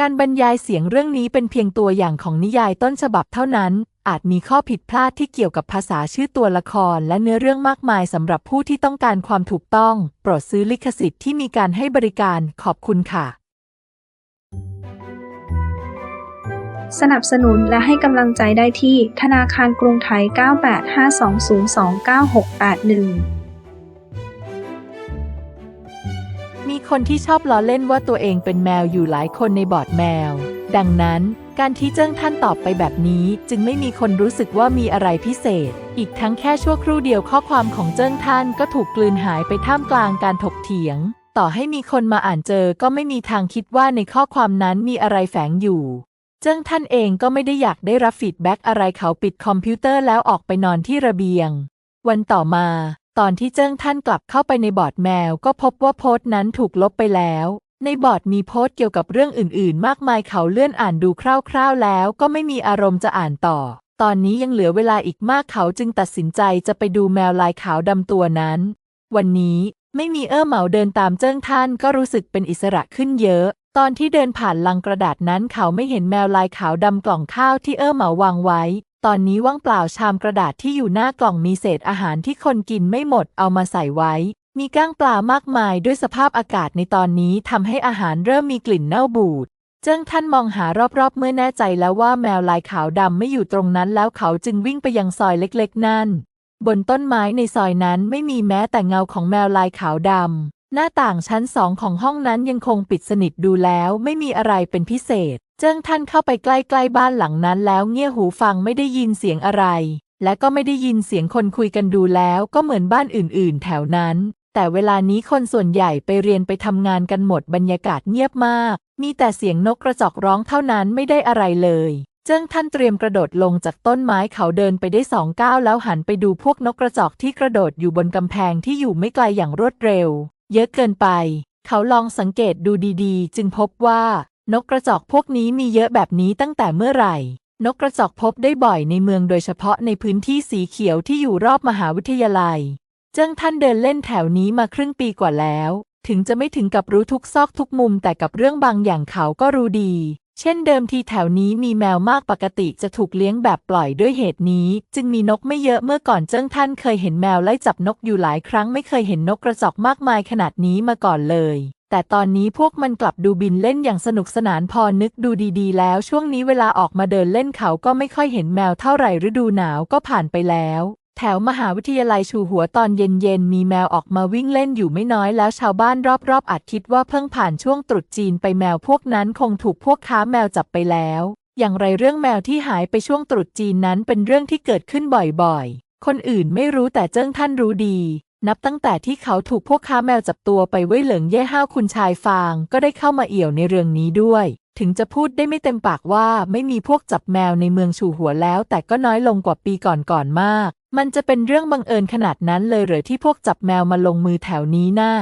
การบรรยายเสียงเรื่องนี้เป็นเพียงตัวอย่างของนิยายต้นฉบับเท่านั้น อาจมีข้อผิดพลาดที่เกี่ยวกับภาษาชื่อตัวละครและเนื้อเรื่องมากมายสำหรับผู้ที่ต้องการความถูกต้อง โปรดซื้อลิขสิทธิ์ที่มีการให้บริการขอบคุณค่ะ สนับสนุนและให้กำลังใจได้ที่ธนาคารกรุงไทย9852029681 มีคนที่ชอบล้อเล่นว่าตัวเองเป็นแมวอยู่หลายคนในบอร์ดแมว ดังนั้นการที่เจิ้งท่านตอบไปแบบนี้จึงไม่มีคนรู้สึกว่ามีอะไรพิเศษ อีกทั้งแค่ชั่วครู่เดียวข้อความของเจิ้งท่านก็ถูกกลืนหายไปท่ามกลางการถกเถียง ต่อให้มีคนมาอ่านเจอก็ไม่มีทางคิดว่าในข้อความนั้นมีอะไรแฝงอยู่ เจิ้งท่านเองก็ไม่ได้อยากได้รับฟีดแบ็กอะไรเขาปิดคอมพิวเตอร์แล้วออกไปนอนที่ระเบียง วันต่อมา ตอนที่เจิ้งท่านกลับเข้าไปในบอร์ดแมว ก็พบว่าโพสต์นั้นถูกลบไปแล้ว ในบอร์ดมีโพสต์เกี่ยวกับเรื่องอื่น ๆ มากมายเขาเลื่อนอ่านดูคร่าว ๆ แล้ว ก็ไม่มีอารมณ์จะอ่านต่อ ตอนนี้ยังเหลือเวลาอีกมากเขาจึงตัดสินใจจะไปดูแมวลายขาวดำตัวนั้น วันนี้ไม่มีเอ้อเหมาเดินตามเจิ้งท่านก็รู้สึกเป็นอิสระขึ้นเยอะ ตอนที่เดินผ่านลังกระดาษนั้นเขาไม่เห็นแมวลายขาวดำกล่องข้าวที่เอ้อเหมาวางไว้ ตอนนี้ว่างเปล่าชามกระดาษที่อยู่หน้ากล่องมีเศษอาหารที่คนกินไม่หมดเอามาใส่ไว้ มีก้างปลามากมายด้วยสภาพอากาศในตอนนี้ทำให้อาหารเริ่มมีกลิ่นเน่าบูดเจิ้งท่านมองหารอบๆ เมื่อแน่ใจแล้วว่าแมวลายขาวดำไม่อยู่ตรงนั้นแล้วเขาจึงวิ่งไปยังซอยเล็กๆ นั่น บนต้นไม้ในซอยนั้นไม่มีแม้แต่เงาของแมวลายขาวดำหน้าต่างชั้นสองของห้องนั้นยังคงปิดสนิทดูแล้วไม่มีอะไรเป็นพิเศษ เจิ้งท่านเข้าไปใกล้ๆบ้านหลังนั้นแล้วเงี่ยหูฟังไม่ได้ยินเสียงอะไร และก็ไม่ได้ยินเสียงคนคุยกันดูแล้วก็เหมือนบ้านอื่นๆ แถวนั้น แต่เวลานี้คนส่วนใหญ่ไปเรียนไปทำงานกันหมดบรรยากาศเงียบมาก มีแต่เสียงนกกระจอกร้องเท่านั้นไม่ได้อะไรเลยเจิ้งท่านเตรียมกระโดดลงจากต้นไม้เขาเดินไปได้สองก้าวแล้วหันไปดูพวกนกกระจอกที่กระโดดอยู่บนกำแพงที่อยู่ไม่ไกลอย่างรวดเร็ว เยอะเกินไป เขาลองสังเกตดูดีๆ จึงพบว่า นกกระจอกพวกนี้มีเยอะแบบนี้ตั้งแต่เมื่อไหร่ นกกระจอกพบได้บ่อยในเมืองโดยเฉพาะในพื้นที่สีเขียวที่อยู่รอบมหาวิทยาลัย เจิ้งท่านเดินเล่นแถวนี้มาครึ่งปีกว่าแล้ว ถึงจะไม่ถึงกับรู้ทุกซอกทุกมุมแต่กับเรื่องบางอย่างเขาก็รู้ดี เช่นเดิมทีแถวนี้มีแมวมากปกติจะถูกเลี้ยงแบบปล่อยด้วยเหตุนี้ จึงมีนกไม่เยอะเมื่อก่อนเจิ้งท่านเคยเห็นแมวไล่จับนกอยู่หลายครั้งไม่เคยเห็นนกกระจอกมากมายขนาดนี้มาก่อนเลย แต่ตอนนี้พวกมันกลับดูบินเล่นอย่างสนุกสนานพอนึกดูดีๆ แล้วช่วงนี้เวลาออกมาเดินเล่นเขาก็ไม่ค่อยเห็นแมวเท่าไหร่ฤดูหนาวก็ผ่านไปแล้ว แถวมหาวิทยาลัยชูหัวตอนเย็นๆ มีแมวออกมาวิ่งเล่นอยู่ไม่น้อยแล้วชาวบ้านรอบๆ อาจคิดว่าเพิ่งผ่านช่วงตรุษจีนไปแมวพวกนั้นคงถูกพวกค้าแมวจับไปแล้ว อย่างไรเรื่องแมวที่หายไปช่วงตรุษจีนนั้นเป็นเรื่องที่เกิดขึ้นบ่อยๆ คนอื่นไม่รู้แต่เจิ้งท่านรู้ดี นับตั้งแต่ที่เขาถูกพวกค้าแมวจับตัวไปไว้เหลิงเย่ห้าวคุณชายฟาง ก็ได้เข้ามาเอี่ยวในเรื่องนี้ด้วย ถึงจะพูดได้ไม่เต็มปากว่าไม่มีพวกจับแมวในเมืองชูหัวแล้ว แต่ก็น้อยลงกว่าปีก่อนๆมาก มันจะเป็นเรื่องบังเอิญขนาดนั้นเลยหรือที่พวกจับแมวมาลงมือแถวนี้น่า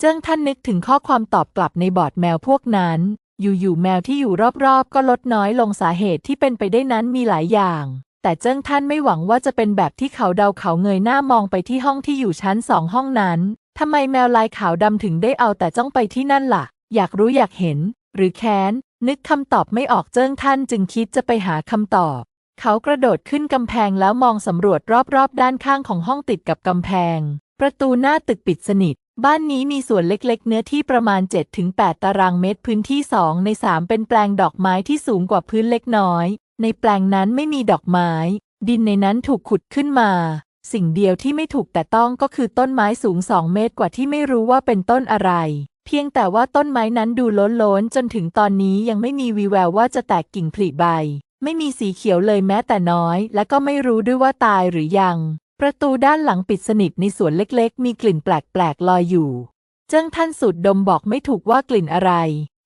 เจิ้งท่านนึกถึงข้อความตอบกลับในบอร์ดแมวพวกนั้น อยู่ๆแมวที่อยู่รอบๆ ก็ลดน้อยลงสาเหตุที่เป็นไปได้นั้นมีหลายอย่าง แต่เจิ้งท่านไม่หวังว่าจะเป็นแบบที่เขาเดาเขาเงยหน้ามองไปที่ห้องที่อยู่ชั้นสองห้องนั้นทำไมแมวลายขาวดำถึงได้เอาแต่จ้องไปที่นั่นล่ะ อยากรู้อยากเห็น หรือแค้น นึกคำตอบไม่ออกเจิ้งท่านจึงคิดจะไปหาคำตอบ เขากระโดดขึ้นกำแพงแล้วมองสำรวจรอบๆ ด้านข้างของห้องติดกับกำแพง ประตูหน้าตึกปิดสนิท บ้านนี้มีส่วนเล็กๆ เนื้อที่ประมาณ 7-8 ตารางเมตรพื้นที่ 2 ใน 3 เป็นแปลงดอกไม้ที่สูงกว่าพื้นเล็กน้อย ในแปลงนั้นไม่มีดอกไม้ ดินในนั้นถูกขุดขึ้นมา สิ่งเดียวที่ไม่ถูกแต่ต้องก็คือต้นไม้สูง2เมตรกว่าที่ไม่รู้ว่าเป็นต้นอะไร เพียงแต่ว่าต้นไม้นั้นดูล้นๆจนถึงตอนนี้ยังไม่มีวีแววว่าจะแตกกิ่งผลิใบ ไม่มีสีเขียวเลยแม้แต่น้อย และก็ไม่รู้ด้วยว่าตายหรือยัง ประตูด้านหลังปิดสนิทในสวนเล็กๆ มีกลิ่นแปลกๆลอยอยู่ เจ้งท่านสูดดมบอกไม่ถูกว่ากลิ่นอะไร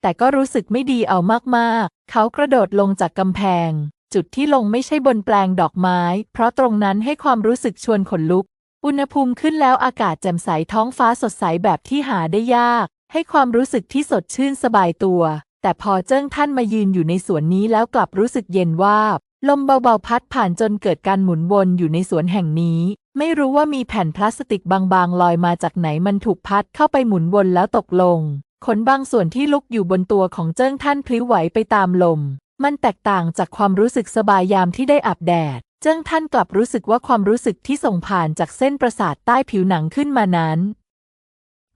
แต่ก็รู้สึกไม่ดีเอามากๆ เขากระโดดลงจากกำแพง จุดที่ลงไม่ใช่บนแปลงดอกไม้ เพราะตรงนั้นให้ความรู้สึกชวนขนลุก อุณหภูมิขึ้นแล้วอากาศแจ่มใสท้องฟ้าสดใสแบบที่หาได้ยาก ให้ความรู้สึกที่สดชื่นสบายตัว แต่พอเจิ้งท่านมายืนอยู่ในสวนนี้แล้วกลับรู้สึกเย็นวาบลมเบาๆพัดผ่านจนเกิดการหมุนวนอยู่ในสวนแห่งนี้ ไม่รู้ว่ามีแผ่นพลาสติกบางๆ ลอยมาจากไหนมันถูกพัดเข้าไปหมุนวนแล้วตกลง ขนบางส่วนที่ลุกอยู่บนตัวของเจิ้งท่านพลิ้วไหวไปตามลม มันแตกต่างจากความรู้สึกสบายยามที่ได้อาบแดด เจิ้งท่านกลับรู้สึกว่าความรู้สึกที่ส่งผ่านจากเส้นประสาทใต้ผิวหนังขึ้นมานั้น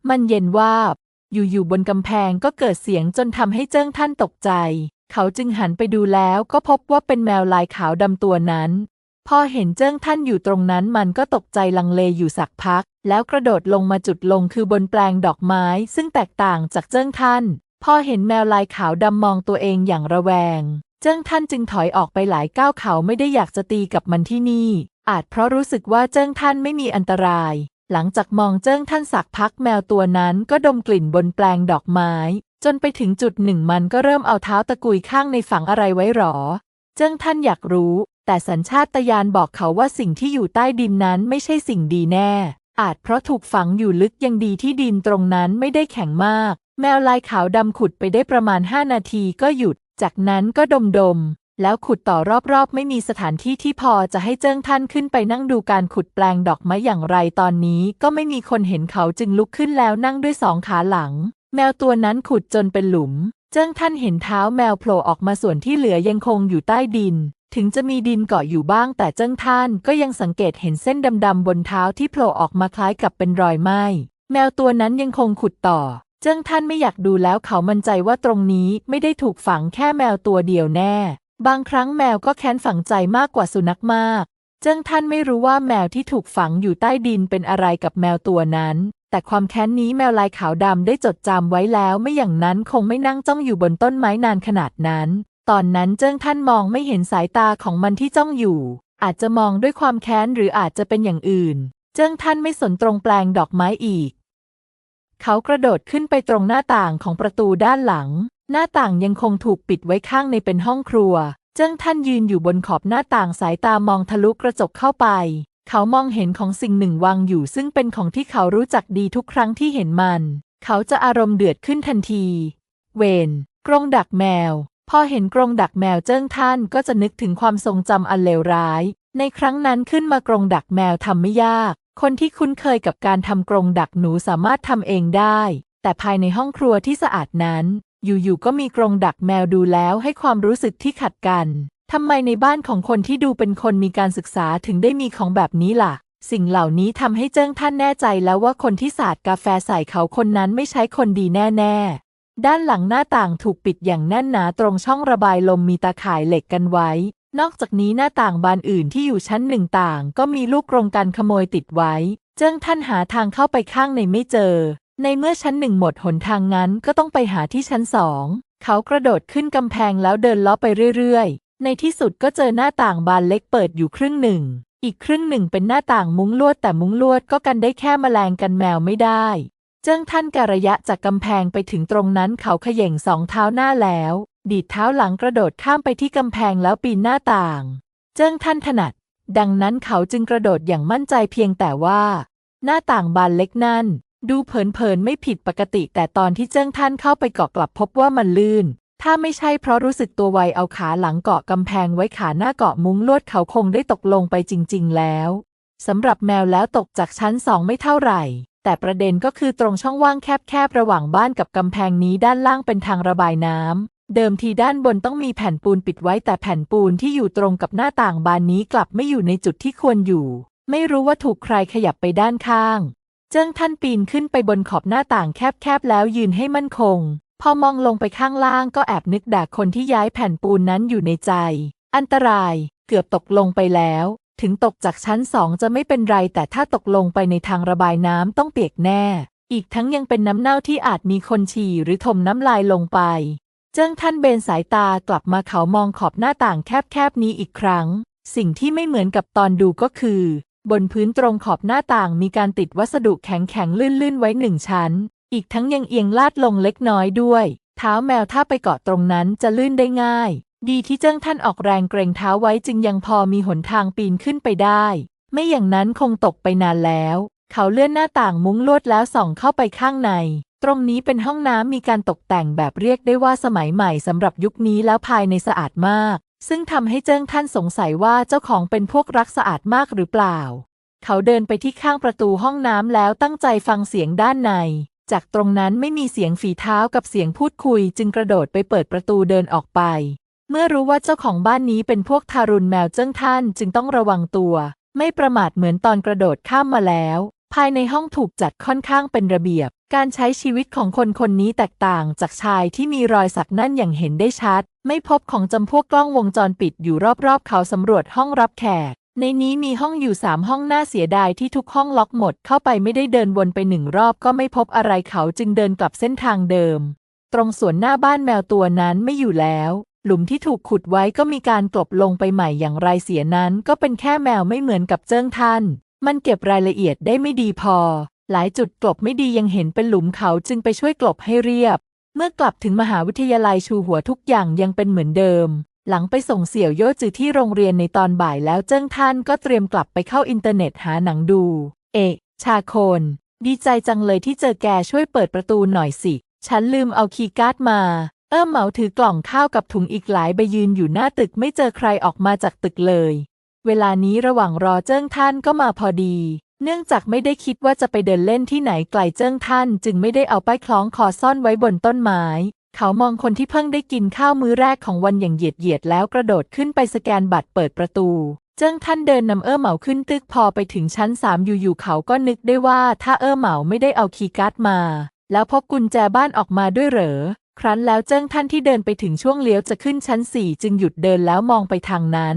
มันเย็นวาบ อยู่ๆบนกำแพงก็เกิดเสียงจนทำให้เจิ้งท่านตกใจ เขาจึงหันไปดูแล้วก็พบว่าเป็นแมวลายขาวดำตัวนั้น พอเห็นเจิ้งท่านอยู่ตรงนั้นมันก็ตกใจลังเลอยู่สักพัก แล้วกระโดดลงมาจุดลงคือบนแปลงดอกไม้ ซึ่งแตกต่างจากเจิ้งท่าน พอเห็นแมวลายขาวดำมองตัวเองอย่างระแวง เจิ้งท่านจึงถอยออกไปหลายก้าวเขาไม่ได้อยากจะตีกับมันที่นี่ อาจเพราะรู้สึกว่าเจิ้งท่านไม่มีอันตราย หลังจากมองเจิ้งท่านสักพักแมวตัวนั้นก็ดมกลิ่นบนแปลงดอกไม้ จนไปถึงจุดหนึ่งมันก็เริ่มเอาเท้าตะกุยข้างในฝังอะไรไว้หรอ เจิ้งท่านอยากรู้ แต่สัญชาตญาณบอกเขาว่าสิ่งที่อยู่ใต้ดินนั้นไม่ใช่สิ่งดีแน่ อาจเพราะถูกฝังอยู่ลึกยังดีที่ดินตรงนั้นไม่ได้แข็งมาก แมวลายขาวดำขุดไปได้ประมาณ5นาทีก็หยุด จากนั้นก็ดมดม แล้วขุดต่อรอบๆ ไม่มีสถานที่ที่พอจะให้เจิ้งท่านขึ้นไปนั่งดูการขุดแปลงดอกไม้อย่างไรตอนนี้ก็ไม่มีคนเห็นเขาจึงลุกขึ้นแล้วนั่งด้วยสองขาหลัง แมวตัวนั้นขุดจนเป็นหลุม เจิ้งท่านเห็นเท้าแมวโผล่ออกมาส่วนที่เหลือยังคงอยู่ใต้ดิน ถึงจะมีดินเกาะอยู่บ้าง แต่เจิ้งท่านก็ยังสังเกตเห็นเส้นดำๆบนเท้าที่โผล่ออกมาคล้ายกับเป็นรอยไหม้แมวตัวนั้นยังคงขุดต่อ เจิ้งท่านไม่อยากดูแล้วเขามั่นใจว่าตรงนี้ไม่ได้ถูกฝังแค่แมวตัวเดียวแน่ บางครั้งแมวก็แค้นฝังใจมากกว่าสุนัขมาก เจิ้งท่านไม่รู้ว่าแมวที่ถูกฝังอยู่ใต้ดินเป็นอะไรกับแมวตัวนั้น แต่ความแค้นนี้แมวลายขาวดำได้จดจำไว้แล้ว ไม่อย่างนั้นคงไม่นั่งจ้องอยู่บนต้นไม้นานขนาดนั้น ตอนนั้นเจิ้งท่านมองไม่เห็นสายตาของมันที่จ้องอยู่ อาจจะมองด้วยความแค้นหรืออาจจะเป็นอย่างอื่น เจิ้งท่านไม่สนตรงแปลงดอกไม้อีก เขากระโดดขึ้นไปตรงหน้าต่างของประตูด้านหลัง หน้าต่างยังคงถูกปิดไว้ข้างในเป็นห้องครัว เจิ้งท่านยืนอยู่บนขอบหน้าต่างสายตามองทะลุกระจกเข้าไป เขามองเห็นของสิ่งหนึ่งวางอยู่ซึ่งเป็นของที่เขารู้จักดีทุกครั้งที่เห็นมัน เขาจะอารมณ์เดือดขึ้นทันที เวนกรงดักแมว พอเห็นกรงดักแมวเจิ้งท่านก็จะนึกถึงความทรงจำอันเลวร้าย ในครั้งนั้นขึ้นมากรงดักแมวทำไม่ยาก คนที่คุ้นเคยกับการทำกรงดักหนูสามารถทำเองได้ แต่ภายในห้องครัวที่สะอาดนั้น อยู่ๆก็มีกรงดักแมวดูแล้วให้ความรู้สึกที่ขัดกันทำไมในบ้านของคนที่ดูเป็นคนมีการศึกษาถึงได้มีของแบบนี้ล่ะ สิ่งเหล่านี้ทำให้เจิ้งท่านแน่ใจแล้วว่าคนที่สาดกาแฟใส่เขาคนนั้นไม่ใช่คนดีแน่ๆ ด้านหลังหน้าต่างถูกปิดอย่างแน่นหนาตรงช่องระบายลมมีตาข่ายเหล็กกันไว้ นอกจากนี้หน้าต่างบานอื่นที่อยู่ชั้นหนึ่งต่าง ก็มีลูกกรงกันขโมยติดไว้ เจิ้งท่านหาทางเข้าไปข้างในไม่เจอ ในเมื่อชั้นหนึ่งหมดหนทางนั้นก็ต้องไปหาที่ชั้นสอง เขากระโดดขึ้นกำแพงแล้วเดินล้อไปเรื่อยๆ ในที่สุดก็เจอหน้าต่างบานเล็กเปิดอยู่ครึ่งหนึ่ง อีกครึ่งหนึ่งเป็นหน้าต่างมุ้งลวดแต่มุ้งลวดก็กันได้แค่แมลงกันแมวไม่ได้ เจิ้งท่านการะยะจากกำแพงไปถึงตรงนั้นเขาเขย่งสองเท้าหน้าแล้ว ดีดเท้าหลังกระโดดข้ามไปที่กำแพงแล้วปีนหน้าต่าง เจิ้งท่านถนัด ดังนั้นเขาจึงกระโดดอย่างมั่นใจเพียงแต่ว่า หน้าต่างบานเล็กนั่น ดูเผินๆไม่ผิดปกติ แต่ตอนที่เจิ้งท่านเข้าไปเกาะกลับพบว่ามันลื่น ถ้าไม่ใช่เพราะรู้สึกตัวไวเอาขาหลังเกาะกำแพงไว้ขาหน้าเกาะมุ้งลวดเขาคงได้ตกลงไปจริง ๆ แล้วสำหรับแมวแล้วตกจากชั้นสองไม่เท่าไหร่ แต่ประเด็นก็คือตรงช่องว่างแคบๆระหว่างบ้านกับกำแพงนี้ด้านล่างเป็นทางระบายน้ำ เดิมทีด้านบนต้องมีแผ่นปูนปิดไว้แต่แผ่นปูนที่อยู่ตรงกับหน้าต่างบานนี้กลับไม่อยู่ในจุดที่ควรอยู่ ไม่รู้ว่าถูกใครขยับไปด้านข้าง เจิ้งท่านปีนขึ้นไปบนขอบหน้าต่างแคบๆแล้วยืนให้มั่นคง พอมองลงไปข้างล่างก็แอบนึกด่าคนที่ย้ายแผ่นปูนนั้นอยู่ในใจ อันตราย เกือบตกลงไปแล้ว ถึงตกจากชั้นสองจะไม่เป็นไร แต่ถ้าตกลงไปในทางระบายน้ำต้องเปียกแน่ อีกทั้งยังเป็นน้ำเน่าที่อาจมีคนฉี่หรือถมน้ำลายลงไป เจิ้งท่านเบนสายตากลับมาเขามองขอบหน้าต่างแคบๆนี้อีกครั้ง สิ่งที่ไม่เหมือนกับตอนดูก็คือ บนพื้นตรงขอบหน้าต่างมีการติดวัสดุแข็งๆลื่นๆไว้หนึ่งชั้น อีกทั้งยังเอียงลาดลงเล็กน้อยด้วย เท้าแมวถ้าไปเกาะตรงนั้นจะลื่นได้ง่าย ดีที่เจิ้งท่านออกแรงเกรงเท้าไว้จึงยังพอมีหนทางปีนขึ้นไปได้ ไม่อย่างนั้นคงตกไปนานแล้ว เขาเลื่อนหน้าต่างมุ้งลวดแล้วส่องเข้าไปข้างใน ตรงนี้เป็นห้องน้ำมีการตกแต่งแบบเรียกได้ว่าสมัยใหม่สำหรับยุคนี้แล้วภายในสะอาดมาก ซึ่งทำให้เจิ้งท่านสงสัยว่าเจ้าของเป็นพวกรักสะอาดมากหรือเปล่า เขาเดินไปที่ข้างประตูห้องน้ำแล้วตั้งใจฟังเสียงด้านในจจากตรงนั้นไม่มีเสียงฝีเท้ากับเสียงพูดคุยจึงกระโดดไปเปิดประตูเดินออกไป เมื่อรู้ว่าเจ้าของบ้านนี้เป็นพวกทารุณแมวเจิ้งท่านจึงต้องระวังตัว ไม่ประมาทเหมือนตอนกระโดดข้ามมาแล้ว ภายในห้องถูกจัดค่อนข้างเป็นระเบียบ การใช้ชีวิตของคนคนนี้แตกต่างจากชายที่มีรอยสักนั่นอย่างเห็นได้ชัด ไม่พบของจำพวกกล้องวงจรปิดอยู่รอบๆ เขาสำรวจห้องรับแขกในนี้มีห้องอยู่สามห้องน่าเสียดายที่ทุกห้องล็อกหมดเข้าไปไม่ได้เดินวนไปหนึ่งรอบก็ไม่พบอะไรเขาจึงเดินกลับเส้นทางเดิม ตรงสวนหน้าบ้านแมวตัวนั้นไม่อยู่แล้ว หลุมที่ถูกขุดไว้ก็มีการกลบลงไปใหม่อย่างไรเสียนั้น ก็เป็นแค่แมวไม่เหมือนกับเจิ้งท่าน มันเก็บรายละเอียดได้ไม่ดีพอ หลายจุดกลบไม่ดียังเห็นเป็นหลุมเขาจึงไปช่วยกลบให้เรียบ เมื่อกลับถึงมหาวิทยาลัยชูหัวทุกอย่างยังเป็นเหมือนเดิม หลังไปส่งเสี่ยวโย่จือที่โรงเรียนในตอนบ่ายแล้วเจิ้งท่านก็เตรียมกลับไปเข้าอินเทอร์เน็ตหาหนังดู เอะชาโคนดีใจจังเลยที่เจอแกช่วยเปิดประตูหน่อยสิ ฉันลืมเอาคีย์การ์ดมา เอิ่มเหมาถือกล่องข้าวกับถุงอีกหลายใบยืนอยู่หน้าตึกไม่เจอใครออกมาจากตึกเลย เวลานี้ระหว่างรอเจิ้งท่านก็มาพอดี เนื่องจากไม่ได้คิดว่าจะไปเดินเล่นที่ไหนไกลเจิ้งท่าน จึงไม่ได้เอาป้ายคล้องคอซ่อนไว้บนต้นไม้เขามองคนที่เพิ่งได้กินข้าวมื้อแรกของวันอย่างเหยียดเหยียดๆแล้วกระโดดขึ้นไปสแกนบัตรเปิดประตู เจิ้งท่านเดินนำเอ้อเหมาขึ้นตึกพอไปถึงชั้นสามอยู่ๆเขาก็นึกได้ว่าถ้าเอ้อเหมาไม่ได้เอาคีย์การ์ดมา แล้วพบกุญแจบ้านออกมาด้วยเหรอ ครั้นแล้วเจิ้งท่านที่เดินไปถึงช่วงเลี้ยวจะขึ้นชั้นสี่จึงหยุดเดินแล้วมองไปทางนั้น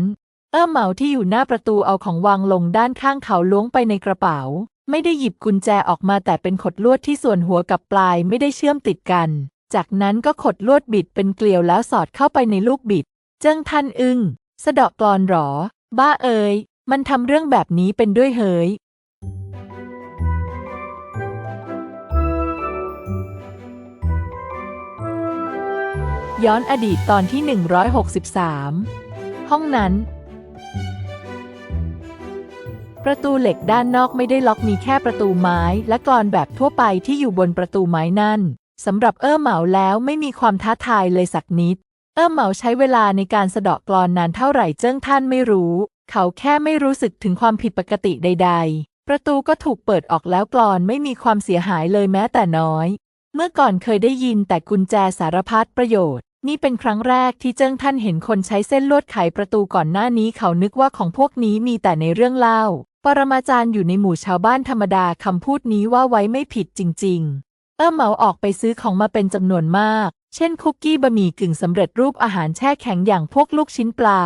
เอ้อเหมาที่อยู่หน้าประตูเอาของวางลงด้านข้างเขาล้วงไปในกระเป๋า ไม่ได้หยิบกุญแจออกมาแต่เป็นขดลวดที่ส่วนหัวกับปลายไม่ได้เชื่อมติดกัน จากนั้นก็ขดลวดบิดเป็นเกลียวแล้วสอดเข้าไปในลูกบิด เจิ้งท่านอึง้งสะเดอกกลอนหรอ บ้าเอ๋ยมันทำเรื่องแบบนี้เป็นด้วยเฮย ย้อนอดีตตอนที่ 163 ห้องนั้น ประตูเหล็กด้านนอกไม่ได้ล็อกมีแค่ประตูไม้และกรอนแบบทั่วไปที่อยู่บนประตูไม้นั่นสำหรับเอ้อเหมาแล้วไม่มีความท้าทายเลยสักนิด เอ้อเหมาใช้เวลาในการสะเดาะกรอนนานเท่าไหร่เจิ้งท่านไม่รู้ เขาแค่ไม่รู้สึกถึงความผิดปกติใด ๆ ประตูก็ถูกเปิดออกแล้วกรอนไม่มีความเสียหายเลยแม้แต่น้อย เมื่อก่อนเคยได้ยินแต่กุญแจสารพัดประโยชน์ นี่เป็นครั้งแรกที่เจิ้งท่านเห็นคนใช้เส้นลวดไขประตูก่อนหน้านี้เขานึกว่าของพวกนี้มีแต่ในเรื่องเล่า ปรมาจารย์อยู่ในหมู่ชาวบ้านธรรมดาคำพูดนี้ว่าไว้ไม่ผิดจริง ๆ เอ้อเหมาออกไปซื้อของมาเป็นจำนวนมาก เช่นคุกกี้บะหมี่กึ่งสำเร็จรูปอาหารแช่แข็งอย่างพวกลูกชิ้นปลา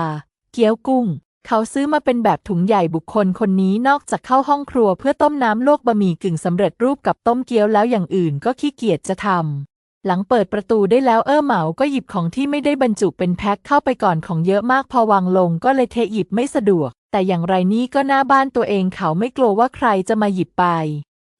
เกี๊ยวกุ้ง เขาซื้อมาเป็นแบบถุงใหญ่บุคคลคนนี้นอกจากเข้าห้องครัวเพื่อต้มน้ำลวกบะหมี่กึ่งสำเร็จรูปกับต้มเกี๊ยวแล้วอย่างอื่นก็ขี้เกียจจะทำ หลังเปิดประตูได้แล้วเออเหมาก็หยิบของที่ไม่ได้บรรจุเป็นแพ็คเข้าไปก่อนของเยอะมากพอวางลงก็เลยเทหยิบไม่สะดวก แต่อย่างไรนี่ก็หน้าบ้านตัวเองเขาไม่กลัวว่าใครจะมาหยิบไป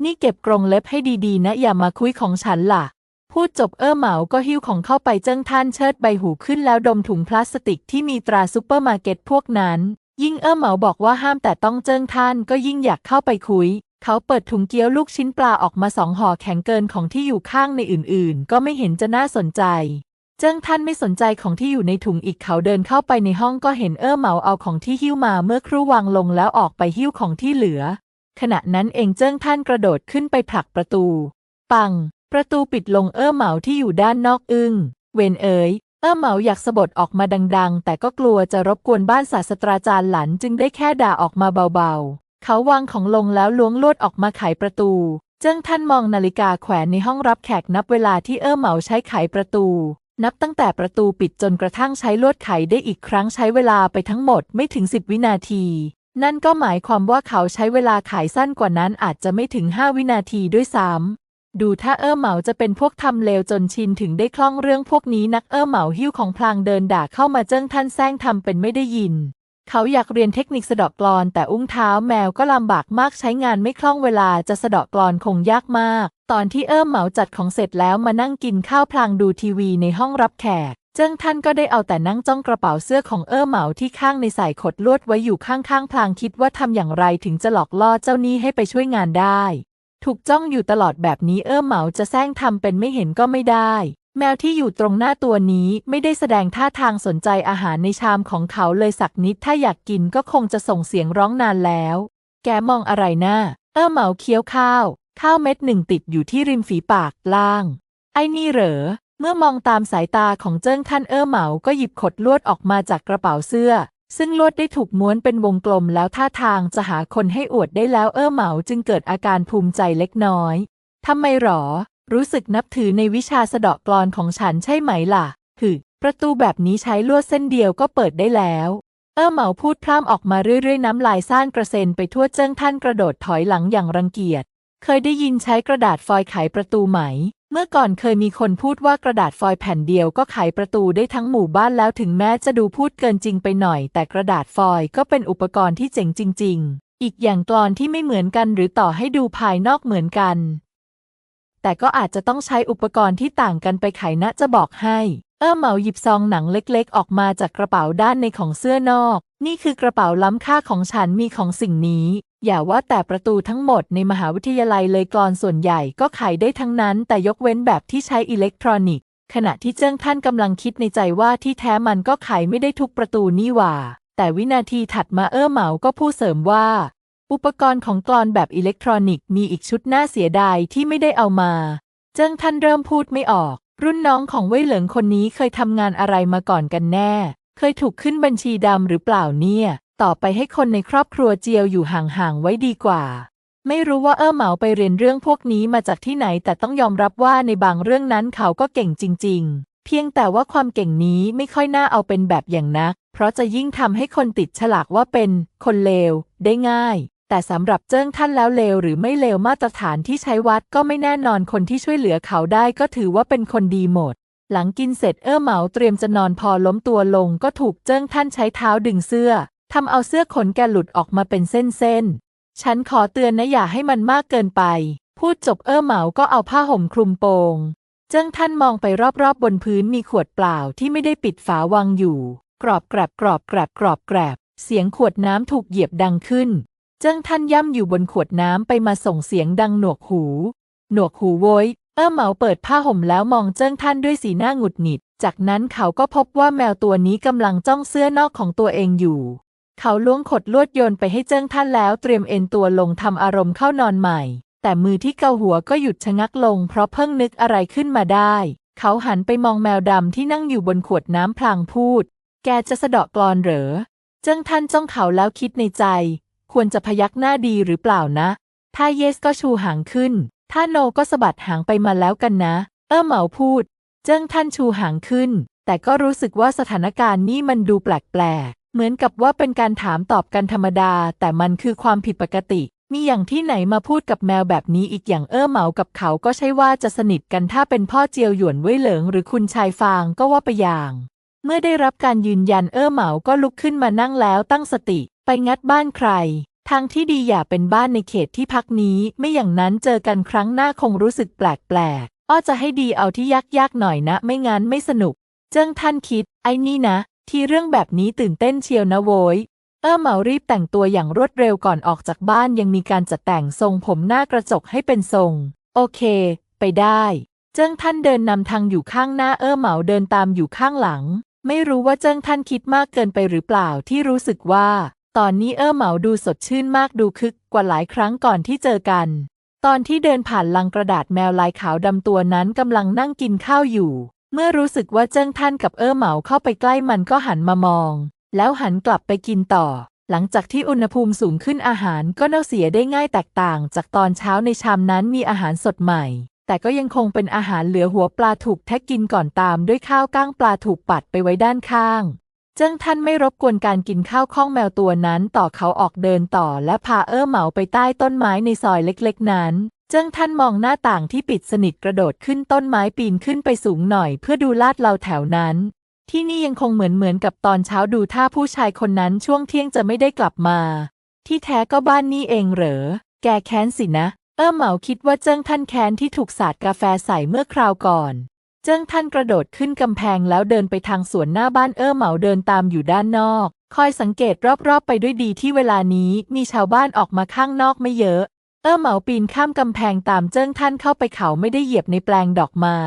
นี่เก็บกรงเล็บให้ดีๆ นะอย่ามาคุยของฉันล่ะ พูดจบเอ้อเหมาก็หิ้วของเข้าไปเจิ้งท่านเชิดใบหูขึ้นแล้วดมถุงพลาสติกที่มีตราซูเปอร์มาร์เก็ตพวกนั้น ยิ่งเอ้อเหมาบอกว่าห้ามแต่ต้องเจิ้งท่านก็ยิ่งอยากเข้าไปคุย เขาเปิดถุงเกี๊ยวลูกชิ้นปลาออกมาสองห่อแข็งเกินของที่อยู่ข้างในอื่นๆ ก็ไม่เห็นจะน่าสนใจ เจิ้งท่านไม่สนใจของที่อยู่ในถุงอีกเขาเดินเข้าไปในห้องก็เห็นเอ้อเหมาเอาของที่หิ้วมาเมื่อครู่วางลงแล้วออกไปหิ้วของที่เหลือ ขณะนั้นเองเจิ้งท่านกระโดดขึ้นไปผลักประตู ปัง ประตูปิดลงเอ้อเหมาที่อยู่ด้านนอกอึ้ง เวนเอ๋ยเอ้อเหมาอยากสะบดออกมาดัง ๆ แต่ก็กลัวจะรบกวนบ้านศาสตราจารย์หลันจึงได้แค่ด่าออกมาเบาๆ เขาวางของลงแล้วล้วงลวดออกมาไขประตู เจิ้งท่านมองนาฬิกาแขวนในห้องรับแขกนับเวลาที่เอ้อเหมาใช้ไขประตู นับตั้งแต่ประตูปิดจนกระทั่งใช้ลวดไขได้อีกครั้งใช้เวลาไปทั้งหมดไม่ถึง10วินาที นั่นก็หมายความว่าเขาใช้เวลาไขาสั้นกว่านั้นอาจจะไม่ถึง5วินาทีด้วยซ้ำ ดูถ้าเอ้อเหมาจะเป็นพวกทำเลวจนชินถึงได้คล่องเรื่องพวกนี้นักเอ้อเหมาหิ้วของพลางเดินด่าเข้ามาเจิ้งท่านแซงทำเป็นไม่ได้ยิน เขาอยากเรียนเทคนิคสะดอกกลอน แต่อุ้งเท้าแมวก็ลำบากมากใช้งานไม่คล่องเวลาจะสะดอกกลอนคงยากมาก ตอนที่เอ้อเหมาจัดของเสร็จแล้วมานั่งกินข้าวพลางดูทีวีในห้องรับแขกเจิ้งท่านก็ได้เอาแต่นั่งจ้องกระเป๋าเสื้อของเอ้อเหมาที่ข้างในใส่ขดลวดไว้อยู่ข้างๆพลางคิดว่าทำอย่างไรถึงจะหลอกล่อเจ้านี้ให้ไปช่วยงานได้ ถูกจ้องอยู่ตลอดแบบนี้เอ้อเหมาจะแซงทำเป็นไม่เห็นก็ไม่ได้ แมวที่อยู่ตรงหน้าตัวนี้ไม่ได้แสดงท่าทางสนใจอาหารในชามของเขาเลยสักนิดถ้าอยากกินก็คงจะส่งเสียงร้องนานแล้ว แกมองอะไรหน้า เอ้อเหมาเคี้ยวข้าว ข้าวเม็ดหนึ่งติดอยู่ที่ริมฝีปากล่าง ไอ้นี่เหรอเมื่อมองตามสายตาของเจิ้งท่านเอ้อเหมาก็หยิบขดลวดออกมาจากกระเป๋าเสื้อ ซึ่งลวดได้ถูกม้วนเป็นวงกลมแล้วท่าทางจะหาคนให้อวดได้แล้วเอ้อเหมาจึงเกิดอาการภูมิใจเล็กน้อยทำไมหรอ รู้สึกนับถือในวิชาสะเดาะกลอนของฉันใช่ไหมล่ะฮึประตูแบบนี้ใช้ลวดเส้นเดียวก็เปิดได้แล้วเออเหมาพูดพร่ำออกมาเรื่อยๆ น้ำลายซ่านกระเซ็นไปทั่วเจิ้งท่านกระโดดถอยหลังอย่างรังเกียจ เคยได้ยินใช้กระดาษฟอยล์ไขประตูไหม เมื่อก่อนเคยมีคนพูดว่ากระดาษฟอยล์แผ่นเดียวก็ไขประตูได้ทั้งหมู่บ้านแล้วถึงแม้จะดูพูดเกินจริงไปหน่อย แต่กระดาษฟอยล์ก็เป็นอุปกรณ์ที่เจ๋งจริง ๆ อีกอย่างกลอนที่ไม่เหมือนกันหรือต่อให้ดูภายนอกเหมือนกัน แต่ก็อาจจะต้องใช้อุปกรณ์ที่ต่างกันไปไขนะจะบอกให้ เออเหมาหยิบซองหนังเล็กๆ ออกมาจากกระเป๋าด้านในของเสื้อนอก นี่คือกระเป๋าล้ำค่าของฉันมีของสิ่งนี้ อย่าว่าแต่ประตูทั้งหมดในมหาวิทยาลัยเลยกรอนส่วนใหญ่ก็ไขได้ทั้งนั้น แต่ยกเว้นแบบที่ใช้อิเล็กทรอนิกส์ ขณะที่เจิ้งท่านกำลังคิดในใจว่าที่แท้มันก็ไขไม่ได้ทุกประตูนี่หว่า แต่วินาทีถัดมาเอ้อเหมาก็พูดเสริมว่า อุปกรณ์ของกลอนแบบอิเล็กทรอนิกส์มีอีกชุดน่าเสียดายที่ไม่ได้เอามา เจิ้งท่านเริ่มพูดไม่ออก รุ่นน้องของเว่ยเหลิงคนนี้เคยทำงานอะไรมาก่อนกันแน่ เคยถูกขึ้นบัญชีดำหรือเปล่าเนี่ย ต่อไปให้คนในครอบครัวเจียวอยู่ห่างๆไว้ดีกว่า ไม่รู้ว่าเออเหมาไปเรียนเรื่องพวกนี้มาจากที่ไหน แต่ต้องยอมรับว่าในบางเรื่องนั้นเขาก็เก่งจริง ๆ เพียงแต่ว่าความเก่งนี้ไม่ค่อยน่าเอาเป็นแบบอย่างนัก เพราะจะยิ่งทำให้คนติดฉลากว่าเป็น คนเลว ได้ง่ายแต่สำหรับเจิ้งท่านแล้วเลวหรือไม่เลวมาตรฐานที่ใช้วัดก็ไม่แน่นอนคนที่ช่วยเหลือเขาได้ก็ถือว่าเป็นคนดีหมด หลังกินเสร็จเอ้อเหมาเตรียมจะนอนพอล้มตัวลงก็ถูกเจิ้งท่านใช้เท้าดึงเสื้อ ทำเอาเสื้อขนแกหลุดออกมาเป็นเส้นๆ ฉันขอเตือนนะอย่าให้มันมากเกินไป พูดจบเอ้อเหมาก็เอาผ้าห่มคลุมโปง เจิ้งท่านมองไปรอบๆบบนพื้นมีขวดเปล่าที่ไม่ได้ปิดฝาวางอยู่ กรอบแกรบกรอบแกรบกรอบแกรบเสียงขวดน้ำถูกเหยียบดังขึ้น เจิ้งท่านย่ำอยู่บนขวดน้ำไปมาส่งเสียงดังหนวกหู หนวกหูโวยเอ้อเหมาเปิดผ้าห่มแล้วมองเจิ้งท่านด้วยสีหน้าหงุดหงิด จากนั้นเขาก็พบว่าแมวตัวนี้กำลังจ้องเสื้อนอกของตัวเองอยู่ เขาล้วงขดลวดโยนไปให้เจิ้งท่านแล้วเตรียมเอนตัวลงทำอารมณ์เข้านอนใหม่ แต่มือที่เกาหัวก็หยุดชะงักลงเพราะเพิ่งนึกอะไรขึ้นมาได้ เขาหันไปมองแมวดำที่นั่งอยู่บนขวดน้ำพลางพูด แกจะสะเดาะกลอนเหรอ เจิ้งท่านจ้องเขาแล้วคิดในใจ ควรจะพยักหน้าดีหรือเปล่านะ ถ้าเยสก็ชูหางขึ้น ถ้าโนก็สะบัดหางไปมาแล้วกันนะ เออเหมาพูด เจิ้งท่านชูหางขึ้น แต่ก็รู้สึกว่าสถานการณ์นี้มันดูแปลกๆ เหมือนกับว่าเป็นการถามตอบกันธรรมดา แต่มันคือความผิดปกติ มีอย่างที่ไหนมาพูดกับแมวแบบนี้อีกอย่างเอ้อเหมากับเขาก็ใช่ว่าจะสนิทกันถ้าเป็นพ่อเจียวหยวนเว่ยเหลิงหรือคุณชายฟางก็ว่าไปอย่าง เมื่อได้รับการยืนยันเอ้อเหมาก็ลุกขึ้นมานั่งแล้วตั้งสติ ไปงัดบ้านใครทางที่ดีอย่าเป็นบ้านในเขตที่พักนี้ ไม่อย่างนั้นเจอกันครั้งหน้าคงรู้สึกแปลกๆอ้อจะให้ดีเอาที่ยากๆหน่อยนะ ไม่งั้นไม่สนุก เจิ้งท่านคิด ไอ้นี่นะ ที่เรื่องแบบนี้ตื่นเต้นเชียวนะโว้ยเออเหมารีบแต่งตัวอย่างรวดเร็วก่อนออกจากบ้านยังมีการจัดแต่งทรงผมหน้ากระจกให้เป็นทรง โอเค ไปได้ เจิ้งท่านเดินนำทางอยู่ข้างหน้าเออเหมาเดินตามอยู่ข้างหลัง ไม่รู้ว่าเจิ้งท่านคิดมากเกินไปหรือเปล่าที่รู้สึกว่า ตอนนี้เออเหมาดูสดชื่นมากดูคึกกว่าหลายครั้งก่อนที่เจอกัน ตอนที่เดินผ่านลังกระดาษแมวลายขาวดำตัวนั้นกำลังนั่งกินข้าวอยู่ เมื่อรู้สึกว่าเจิ้งท่านกับเออเหมาเข้าไปใกล้มันก็หันมามอง แล้วหันกลับไปกินต่อ หลังจากที่อุณหภูมิสูงขึ้นอาหารก็เน่าเสียได้ง่ายแตกต่างจากตอนเช้าในชามนั้นมีอาหารสดใหม่ แต่ก็ยังคงเป็นอาหารเหลือหัวปลาถูกแทะกินก่อนตามด้วยข้าวก้างปลาถูกปัดไปไว้ด้านข้าง เจิ้งท่านไม่รบกวนการกินข้าวข้องแมวตัวนั้นต่อเขาออกเดินต่อและพาเอ้อเหมาไปใต้ต้นไม้ในซอยเล็กๆนั้น เจิ้งท่านมองหน้าต่างที่ปิดสนิทกระโดดขึ้นต้นไม้ปีนขึ้นไปสูงหน่อย เพื่อดูลาดเราแถวนั้น ที่นี่ยังคงเหมือนเหมือนกับตอนเช้าดูท่าผู้ชายคนนั้นช่วงเที่ยงจะไม่ได้กลับมา ที่แท้ก็บ้านนี่เองเหรอ แกแค้นสินะ เอ้อเหมาคิดว่าเจิ้งท่านแค้นที่ถูกสาดกาแฟใส่เมื่อคราวก่อน เจิ้งท่านกระโดดขึ้นกำแพงแล้วเดินไปทางสวนหน้าบ้านเอ้อเหมาเดินตามอยู่ด้านนอก คอยสังเกตรอบๆ ไปด้วยดีที่เวลานี้มีชาวบ้านออกมาข้างนอกไม่เยอะ เอ้อเหมาปีนข้ามกำแพงตามเจิ้งท่านเข้าไปเขาไม่ได้เหยียบในแปลงดอกไม้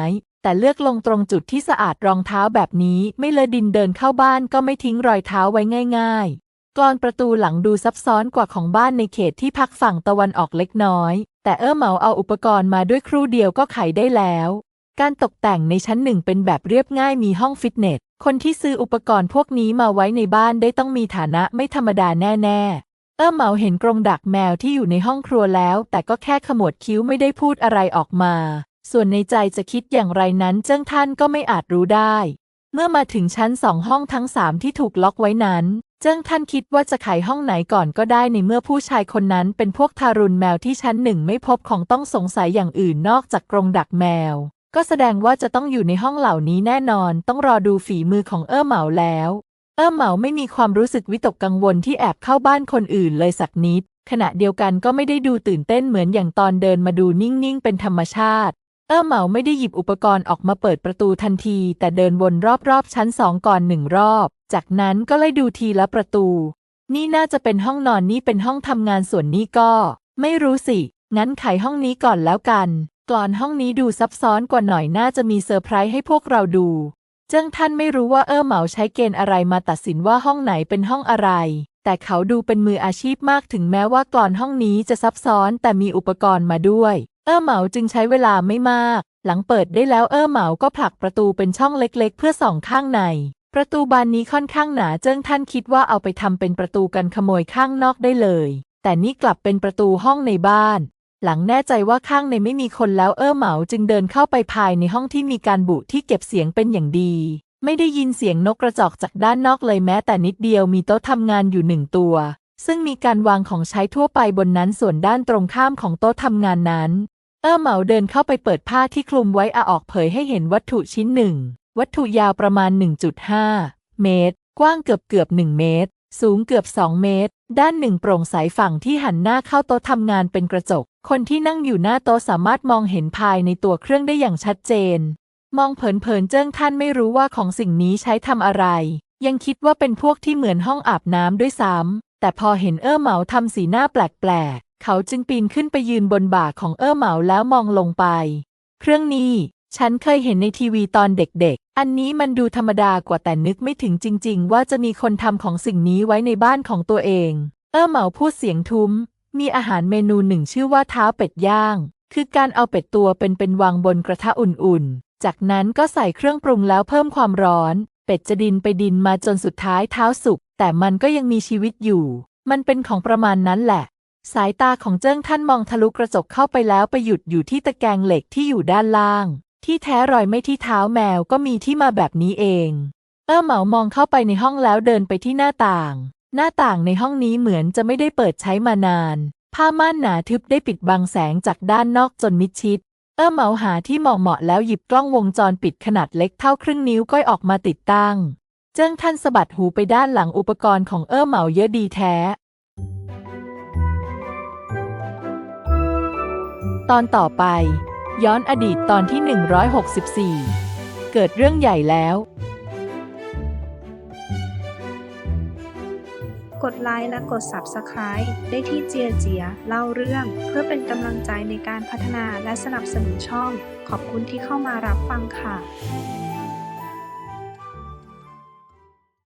แต่เลือกลงตรงจุดที่สะอาดรองเท้าแบบนี้ไม่เลอะดินเดินเข้าบ้านก็ไม่ทิ้งรอยเท้าไว้ง่าย ๆกลอนประตูหลังดูซับซ้อนกว่าของบ้านในเขตที่พักฝั่งตะวันออกเล็กน้อย แต่เออเหมาเอาอุปกรณ์มาด้วยครู่เดียวก็ไขได้แล้ว การตกแต่งในชั้นหนึ่งเป็นแบบเรียบง่ายมีห้องฟิตเนสคนที่ซื้ออุปกรณ์พวกนี้มาไว้ในบ้านได้ต้องมีฐานะไม่ธรรมดาแน่ ๆ เออเหมาเห็นกรงดักแมวที่อยู่ในห้องครัวแล้ว แต่ก็แค่ขมวดคิ้วไม่ได้พูดอะไรออกมา ส่วนในใจจะคิดอย่างไรนั้นเจิ้งท่านก็ไม่อาจรู้ได้ เมื่อมาถึงชั้นสองห้องทั้งสามที่ถูกล็อกไว้นั้น เจิ้งท่านคิดว่าจะไขห้องไหนก่อนก็ได้ในเมื่อผู้ชายคนนั้นเป็นพวกทารุณแมวที่ชั้นหนึ่งไม่พบของต้องสงสัยอย่างอื่นนอกจากกรงดักแมว ก็แสดงว่าจะต้องอยู่ในห้องเหล่านี้แน่นอน ต้องรอดูฝีมือของเอ้อเหมาแล้ว เอ้อเหมาไม่มีความรู้สึกวิตกกังวลที่แอบเข้าบ้านคนอื่นเลยสักนิด ขณะเดียวกันก็ไม่ได้ดูตื่นเต้นเหมือนอย่างตอนเดินมาดูนิ่งๆ เป็นธรรมชาติ เอ้อเหมาไม่ได้หยิบอุปกรณ์ออกมาเปิดประตูทันที แต่เดินวนรอบๆชั้นสองก่อนหนึ่งรอบ จากนั้นก็ไล่ดูทีละประตู นี่น่าจะเป็นห้องนอนนี่เป็นห้องทำงานส่วนนี้ก็ ไม่รู้สิ งั้นไขห้องนี้ก่อนแล้วกันกลอนห้องนี้ดูซับซ้อนกว่าหน่อยน่าจะมีเซอร์ไพรส์ให้พวกเราดู เจิ้งท่านไม่รู้ว่าเอ้อเหมาใช้เกณฑ์อะไรมาตัดสินว่าห้องไหนเป็นห้องอะไร แต่เขาดูเป็นมืออาชีพมากถึงแม้ว่ากลอนห้องนี้จะซับซ้อนแต่มีอุปกรณ์มาด้วย เอ้อเหมาจึงใช้เวลาไม่มาก หลังเปิดได้แล้วเอ้อเหมาก็ผลักประตูเป็นช่องเล็กๆ เพื่อส่องข้างใน ประตูบานนี้ค่อนข้างหนาเจิ้งท่านคิดว่าเอาไปทำเป็นประตูกันขโมยข้างนอกได้เลย แต่นี่กลับเป็นประตูห้องในบ้าน หลังแน่ใจว่าข้างในไม่มีคนแล้วเออเหมาจึงเดินเข้าไปภายในห้องที่มีการบุที่เก็บเสียงเป็นอย่างดี ไม่ได้ยินเสียงนกกระจอกจากด้านนอกเลยแม้แต่นิดเดียวมีโต๊ะทำงานอยู่หนึ่งตัว ซึ่งมีการวางของใช้ทั่วไปบนนั้นส่วนด้านตรงข้ามของโต๊ะทำงานนั้น เออเหมาเดินเข้าไปเปิดผ้าที่คลุมไว้อาออกเผยให้เห็นวัตถุชิ้นหนึ่ง วัตถุยาวประมาณ 1.5 เมตร กว้างเกือบเกือบ1เมตร สูงเกือบ 2 เมตร ด้านหนึ่งโปร่งใสฝั่งที่หันหน้าเข้าโต๊ะทำงานเป็นกระจก คนที่นั่งอยู่หน้าโต๊ะสามารถมองเห็นภายในตัวเครื่องได้อย่างชัดเจน มองเผินๆเจิ้งท่านไม่รู้ว่าของสิ่งนี้ใช้ทำอะไร ยังคิดว่าเป็นพวกที่เหมือนห้องอาบน้ำด้วยซ้ำแต่พอเห็นเอ้อเหมาทำสีหน้าแปลกๆ เขาจึงปีนขึ้นไปยืนบนบ่าของเอ้อเหมาแล้วมองลงไป เครื่องนี้ ฉันเคยเห็นในทีวีตอนเด็กๆ อันนี้มันดูธรรมดากว่าแต่นึกไม่ถึงจริง ๆ ว่าจะมีคนทำของสิ่งนี้ไว้ในบ้านของตัวเอง เออเหมาพูดเสียงทุ้ม มีอาหารเมนูหนึ่งชื่อว่าเท้าเป็ดย่าง คือการเอาเป็ดตัวเป็นๆวางบนกระทะอุ่นๆ จากนั้นก็ใส่เครื่องปรุงแล้วเพิ่มความร้อน เป็ดจะดินไปดินมาจนสุดท้ายเท้าสุก แต่มันก็ยังมีชีวิตอยู่ มันเป็นของประมาณนั้นแหละ สายตาของเจิ้งท่านมองทะลุกระจกเข้าไปแล้วไปหยุดอยู่ที่ตะแกรงเหล็กที่อยู่ด้านล่าง ที่แท้รอยไม่ที่เท้าแมวก็มีที่มาแบบนี้เอง เอ้อเหมามองเข้าไปในห้องแล้วเดินไปที่หน้าต่าง หน้าต่างในห้องนี้เหมือนจะไม่ได้เปิดใช้มานาน ผ้าม่านหนาทึบได้ปิดบังแสงจากด้านนอกจนมิดชิด เอ้อเหมาหาที่เหมาะเหมาะแล้วหยิบกล้องวงจรปิดขนาดเล็กเท่าครึ่งนิ้วก้อยออกมาติดตั้ง เจิ้งท่านสะบัดหูไปด้านหลังอุปกรณ์ของเอ้อเหมาเยอะดีแท้ตอนต่อไป ย้อนอดีตตอนที่ 164 เกิดเรื่องใหญ่แล้ว กดไลค์และกด Subscribe ได้ที่เจียเจียเล่าเรื่อง เพื่อเป็นกำลังใจในการพัฒนาและสนับสนุนช่อง ขอบคุณที่เข้ามารับฟังค่ะ